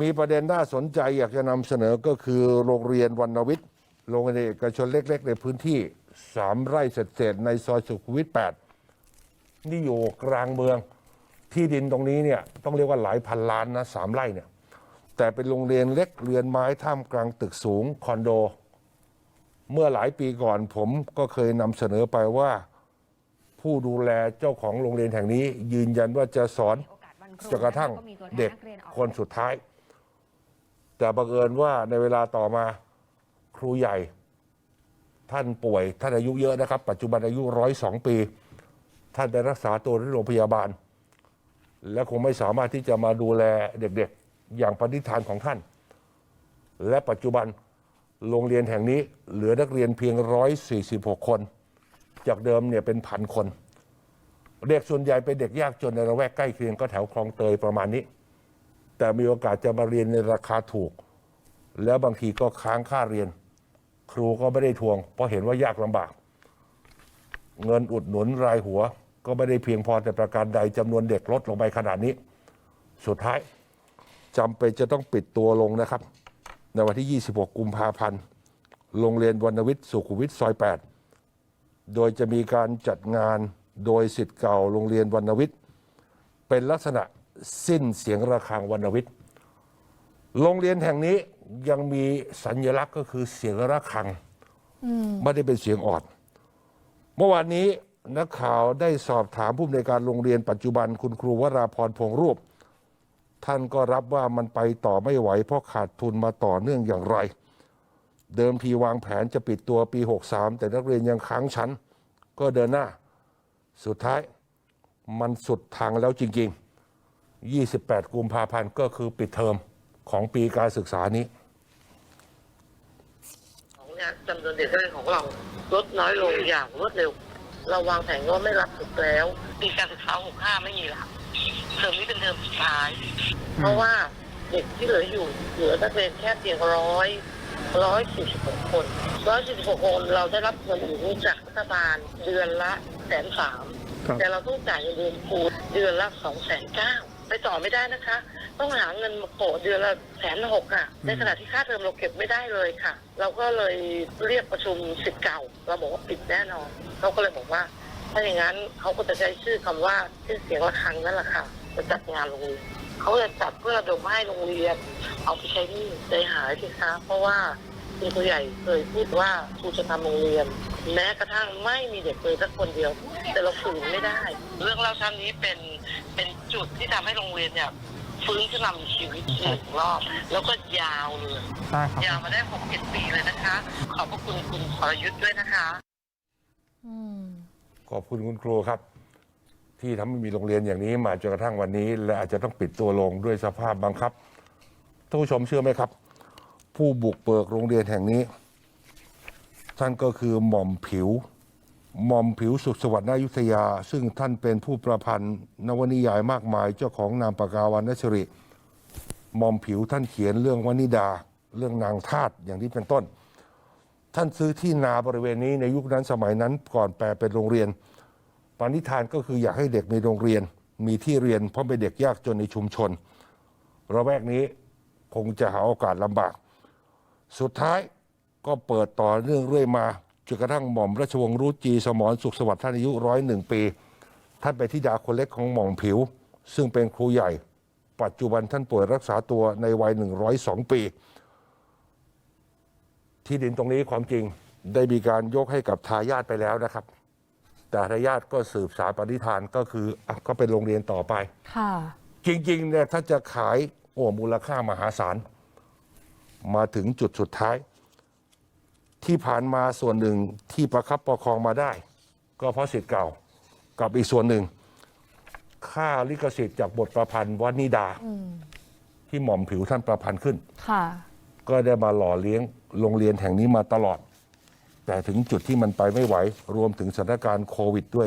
มีประเด็นน่าสนใจอยากจะนำเสนอก็คือโรงเรียนวรรณวิทย์ โรงเรียนเอกชนเล็ก ๆ ในพื้นที่สามไร่เศษๆในซอยสุขุมวิท 8 นี่อยู่กลางเมืองที่ดินตรงนี้เนี่ยต้องเรียกว่าหลายพันล้านนะสามไร่เนี่ยแต่เป็นโรงเรียนเล็กเรือนไม้ท่ามกลางตึกสูงคอนโด เมื่อหลายปีก่อนผมก็เคยนำเสนอไปว่า ผู้ดูแลเจ้าของโรงเรียนแห่งนี้ ยืนยันว่าจะสอนจนกระทั่งเด็กคนสุดท้าย แต่บังเอิญว่าในเวลาต่อมาครูใหญ่ ท่านป่วยท่านอายุเยอะนะครับ ปัจจุบันอายุร้อยสองปี ท่านไปรักษาตัวที่โรงพยาบาล และคงไม่สามารถที่จะมาดูแลเด็กๆ อย่างปณิธานของท่าน และปัจจุบันโรงเรียนแห่งนี้เหลือนักเรียนเพียงร้อยสี่สิบหกคน จากเดิมเนี่ยเป็นพันคน เด็กส่วนใหญ่เป็นเด็กยากจนในระแวกใกล้เคียงก็แถวคลองเตยประมาณนี้ แต่มีโอกาสจะมาเรียนในราคาถูก แล้วบางทีก็ค้างค่าเรียน ครูก็ไม่ได้ทวง เพราะเห็นว่ายากลำบาก เงินอุดหนุนรายหัว ก็ไม่ได้เพียงพอแต่ประการใดจำนวนเด็กลดลงไปขนาดนี้ สุดท้ายจำเป็นจะต้องปิดตัวลงนะครับ ในวันที่ 26 กุมภาพันธ์โรงเรียนวรรณวิทย์สุขุมวิทซอย 8 โดยจะมีการจัดงานโดยสิทธิ์เก่าโรงเรียนวรรณวิทย์เป็นลักษณะ สิ้นเสียงระฆังวรรณวิทย์ โรงเรียนแห่งนี้ยังมีสัญลักษณ์ก็คือเสียงระฆังไม่ได้เป็นเสียงอ่อนเมื่อวานนี้นักข่าวได้สอบถามผู้อำนวยการโรงเรียนปัจจุบันคุณครูวราพรพงษ์รูป ท่านก็รับว่ามันไปต่อไม่ไหว เพราะขาดทุนมาต่อเนื่องอย่างไร เดิมทีวางแผนจะปิดตัวปี 63 แต่นักเรียนยังค้างชั้น ก็เดินหน้า สุดท้ายมันสุดทางแล้วจริง ๆ 28 กุมภาพันธ์ก็คือปิดเทอมของปีการศึกษานี้ ของเนี่ยจำนวนเด็กนักเรียนของเราลดน้อยลงอย่างรวดเร็ว เราวางแผนว่าไม่รับฝึกแล้ว ปีการศึกษา65 ไม่มีละเทอมนี้เป็นเทอมสุดท้าย เพราะว่าเด็กที่เหลืออยู่เหลือนักเรียนแค่เพียงร้อยร้อยสี่สิบหกคนร้อยสี่สิบหกคนเราได้รับเงินอุดหนุนจากรัฐบาลเดือนละแสนสามครับแต่เราต้องจ่ายเงินเดือนครูเดือนละสองแสนเก้า ไปต่อไม่ได้นะคะ ต้องหาเงินมาโปะเดือนละแสนหกอะ ในขณะที่ค่าเทอมเราเก็บไม่ได้เลยค่ะ เราก็เลยเรียกประชุมสิทธิ์เก่า เราบอกว่าปิดแน่นอนเขาก็เลยบอกว่า ถ้าอย่างนั้นเขาก็จะใช้ชื่อคำว่าชื่อเสียงระฆังนั่นแหละค่ะจะจัดงานโรงเรียนเขาจะจัดเพื่อระดมให้โรงเรียน เอาไปใช้หนี่ใจหายสิคะเพราะว่าคุณครูใหญ่เคยพูดว่าครูจะทำโรงเรียน แม้กระทั่งไม่มีเด็กเลยสักคนเดียว แต่เราฝืนไม่ได้ เรื่องเล่าครั้งนี้เป็นเป็น จุดที่ทำให้โรงเรียนเนี่ยฟื้นขึ้นมามีชีวิตหนึ่งรอบ แล้วก็ยาวเลยได้ครับ ยาวมาได้หกเจ็ดปีเลยนะคะ ขอบพระคุณคุณพรยุทธ์ด้วยนะคะ อืม ขอบคุณคุณครูครับ ที่ทำให้มีโรงเรียนอย่างนี้มาจนกระทั่งวันนี้ และอาจจะต้องปิดตัวลงด้วยสภาพบังคับท่านผู้ชมเชื่อไหมครับ ผู้บุกเบิกโรงเรียนแห่งนี้ ท่านก็คือหม่อมผิว หม่อมผิวสุขสวัสดิ์นายุทธยา ซึ่งท่านเป็นผู้ประพันธ์นวนิยายมากมายเจ้าของนามปากกาวรรณชริหม่อมผิวท่านเขียนเรื่องวนิดา เรื่องนางทาตอย่างที่เป็นต้น ท่านซื้อที่นาบริเวณนี้ในยุคนั้นสมัยนั้นก่อนแปลเป็นโรงเรียนปณิธานก็คืออยากให้เด็กมีโรงเรียน มีที่เรียนเพราะเป็นเด็กยากจนในชุมชนระแวกนี้คงจะหาโอกาสลำบาก สุดท้ายก็เปิดต่อเนื่องเรื่อยมา จนกระทั่งหม่อมราชวงศ์รุจีสมรสุขสวัสดิ์ท่านอายุร้อยหนึ่งปี ท่านเป็นธิดาคนเล็กของหม่อมผิว ซึ่งเป็นครูใหญ่ ปัจจุบันท่านป่วยรักษาตัวในวัย 102 ปี ที่ดินตรงนี้ความจริงได้มีการยกให้กับทายาทไปแล้วนะครับ แต่ทายาทก็สืบสารปณิธานก็คืออะก็เป็นโรงเรียนต่อไป ค่ะ จริงๆเนี่ยถ้าจะขายโอ้มูลค่ามหาศาล มาถึงจุดสุดท้าย ที่ผ่านมาส่วนหนึ่งที่ประคับประคองมาได้ ก็เพราะสิทธิ์เก่ากับอีกส่วนหนึ่ง ค่าลิขสิทธิ์จากบทประพันธ์วนิดาอืมที่หม่อมผิวท่านประพันธ์ขึ้น ค่ะ ก็ได้มาหล่อเลี้ยงโรงเรียนแห่งนี้มาตลอด แต่ถึงจุดที่มันไปไม่ไหว รวมถึงสถานการณ์โควิดด้วยเนี่ย